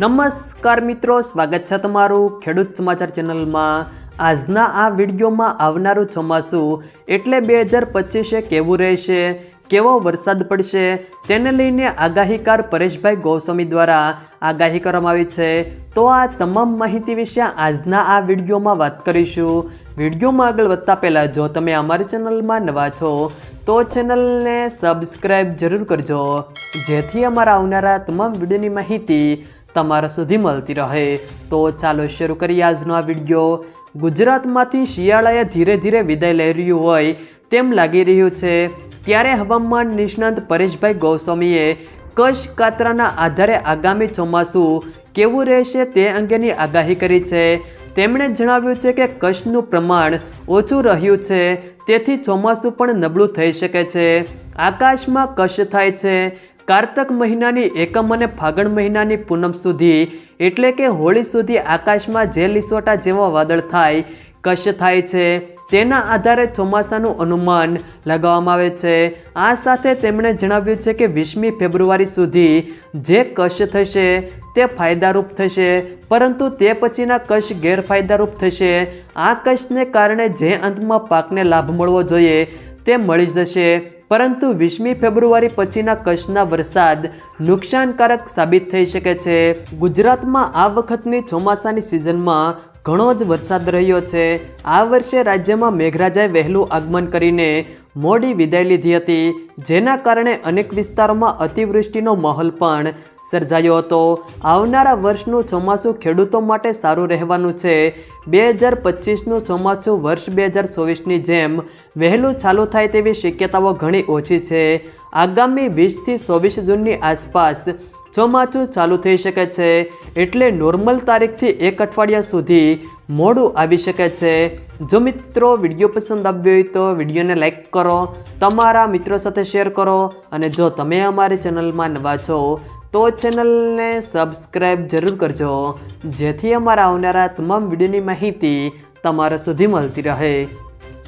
નમસ્કાર મિત્રો, સ્વાગત છે તમારું ખેડૂત સમાચાર ચેનલમાં. આજના આ વિડીયોમાં આવનારું ચોમાસું એટલે બે હજાર પચીસે કેવું રહેશે, કેવો વરસાદ પડશે, તેને લઈને આગાહીકાર પરેશભાઈ ગોસ્વામી દ્વારા આગાહી કરવામાં આવી છે. તો આ તમામ માહિતી વિશે આજના આ વિડીયોમાં વાત કરીશું. વિડીયોમાં આગળ વધતા પહેલાં જો તમે અમારી ચેનલમાં નવા છો તો ચેનલને સબસ્ક્રાઈબ જરૂર કરજો, જેથી અમારા આવનારા તમામ વિડીયોની માહિતી તમારા સુધી મળતી રહે. તો ચાલો શરૂ કરીએ આજનો આ વીડિયો. ગુજરાતમાંથી શિયાળાએ ધીરે ધીરે વિદાય લઈ રહ્યું હોય તેમ લાગી રહ્યું છે. ત્યારે હવામાન નિષ્ણાંત પરેશભાઈ ગોસ્વામીએ કશ કાતરાના આધારે આગામી ચોમાસું કેવું રહેશે તે અંગેની આગાહી કરી છે. તેમણે જણાવ્યું છે કે કચ્છનું પ્રમાણ ઓછું રહ્યું છે, તેથી ચોમાસું પણ નબળું થઈ શકે છે. આકાશમાં કશ થાય છે. કારતક મહિનાની એકમ અને ફાગણ મહિનાની પૂનમ સુધી, એટલે કે હોળી સુધી આકાશમાં જે લીસોટા જેવા વાદળ થાય કશ થાય છે. તેના આધારે ચોમાસાનું અનુમાન લગાવવામાં આવે છે. આ સાથે તેમણે જણાવ્યું છે કે વીસમી ફેબ્રુઆરી સુધી જે કશ થશે તે ફાયદારૂપ થશે, પરંતુ તે પછીના કશ ગેરફાયદારૂપ થશે. આ કશને કારણે જે અંતમાં પાકને લાભ મળવો જોઈએ તે મળી જશે, પરંતુ વીસમી ફેબ્રુઆરી પછીના કચ્છના વરસાદ નુકસાનકારક સાબિત થઈ શકે છે. ગુજરાતમાં આ વખતની ચોમાસાની સિઝનમાં ઘણો જ વરસાદ રહ્યો છે. આ વર્ષે રાજ્યમાં મેઘરાજાએ વહેલું આગમન કરીને મોડી વિદાય લીધી હતી. જેના કારણે અનેક વિસ્તારોમાં અતિવૃષ્ટિનો માહોલ પણ સર્જાયો હતો. આવનારા વર્ષનું ચોમાસું ખેડૂતો માટે સારું રહેવાનું છે. બે હજાર પચીસનું ચોમાસું વર્ષ બે હજાર ચોવીસની જેમ વહેલું ચાલુ થાય તેવી શક્યતાઓ ઘણી ઓછી છે. આગામી વીસથી ચોવીસ જૂનની આસપાસ ચોમાસું ચાલુ થઈ શકે છે એટલે નોર્મલ તારીખથી એક અઠવાડિયા સુધી મોડું આવી શકે છે. જો મિત્રો વીડિયો પસંદ આવ્યો હોય તો વિડીયોને લાઇક કરો, તમારા મિત્રો સાથે શેર કરો અને જો તમે અમારી ચેનલમાં નવા છો, તો ચેનલને સબસ્ક્રાઈબ જરૂર કરજો, જેથી અમારા આવનારા તમામ વિડીયોની માહિતી તમારા સુધી મળતી રહે.